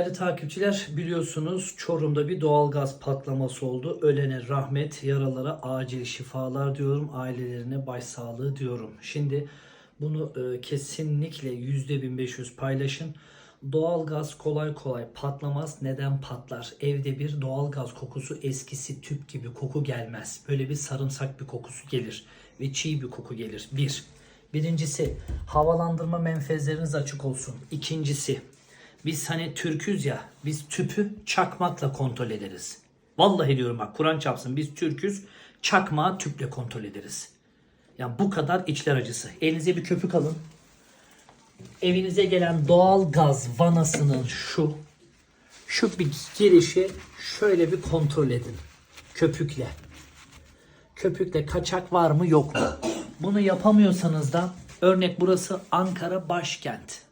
Değerli takipçiler biliyorsunuz Çorum'da bir doğalgaz patlaması oldu. Ölene rahmet, yaralara acil şifalar diyorum. Ailelerine başsağlığı diyorum. Şimdi bunu e, kesinlikle %1500 paylaşın. Doğalgaz kolay kolay patlamaz. Neden patlar? Evde bir doğalgaz kokusu eskisi tüp gibi koku gelmez. Böyle bir sarımsak bir kokusu gelir ve çiğ bir koku gelir. Bir. Birincisi havalandırma menfezleriniz açık olsun. İkincisi biz hani Türküz ya biz tüpü çakmakla kontrol ederiz. Vallahi diyorum bak Kur'an çarpsın biz Türküz çakmağı tüple kontrol ederiz. Yani bu kadar içler acısı. Elinize bir köpük alın. Evinize gelen doğal gaz vanasının şu şu bir girişi şöyle bir kontrol edin. Köpükle. Köpükle kaçak var mı yok mu? Bunu yapamıyorsanız da örnek burası Ankara başkent.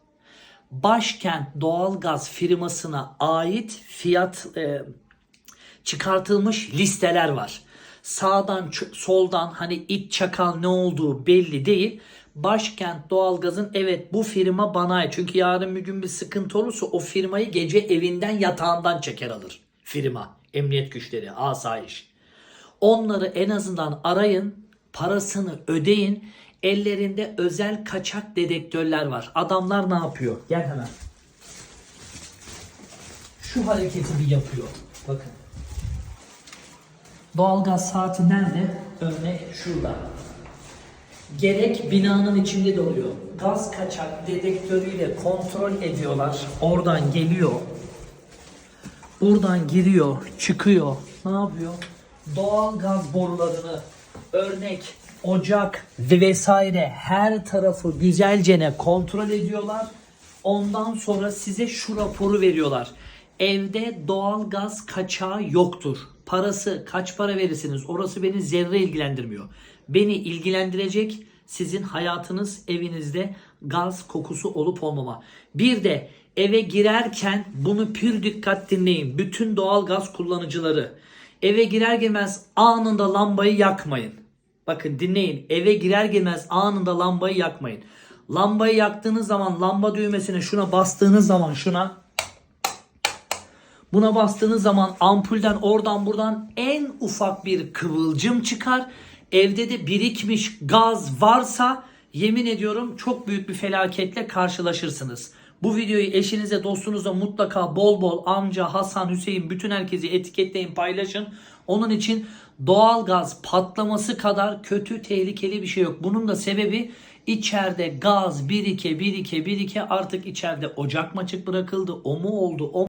Başkent Doğalgaz firmasına ait fiyat e, çıkartılmış listeler var. Sağdan soldan hani it çakal ne olduğu belli değil. Başkent Doğalgaz'ın evet bu firma bana ait. Çünkü yarın bir gün bir sıkıntı olursa o firmayı gece evinden yatağından çeker alır. Firma, emniyet güçleri, asayiş. Onları en azından arayın, parasını ödeyin. Ellerinde özel kaçak dedektörler var. Adamlar ne yapıyor? Gel hemen. Şu hareketi bir yapıyor. Bakın. Doğalgaz saati nerede? Örnek şurada. Gerek binanın içinde de oluyor. Gaz kaçak dedektörüyle kontrol ediyorlar. Oradan geliyor. Buradan giriyor, çıkıyor. Ne yapıyor? Doğal gaz borularını örnek, ocak ve vesaire her tarafı güzelcene kontrol ediyorlar. Ondan sonra size şu raporu veriyorlar. Evde doğal gaz kaçağı yoktur. Parası kaç para verirsiniz orası beni zerre ilgilendirmiyor. Beni ilgilendirecek sizin hayatınız evinizde gaz kokusu olup olmama. Bir de eve girerken bunu pür dikkat dinleyin. Bütün doğal gaz kullanıcıları eve girer girmez anında lambayı yakmayın. Bakın dinleyin. Eve girer girmez anında lambayı yakmayın. Lambayı yaktığınız zaman lamba düğmesine şuna bastığınız zaman şuna Buna bastığınız zaman ampulden oradan buradan en ufak bir kıvılcım çıkar. Evde de birikmiş gaz varsa yemin ediyorum çok büyük bir felaketle karşılaşırsınız. Bu videoyu eşinize dostunuza mutlaka bol bol amca, Hasan, Hüseyin bütün herkesi etiketleyin paylaşın. Onun için doğal gaz patlaması kadar kötü tehlikeli bir şey yok. Bunun da sebebi içeride gaz birike birike birike artık içeride ocak mı bırakıldı o mu oldu o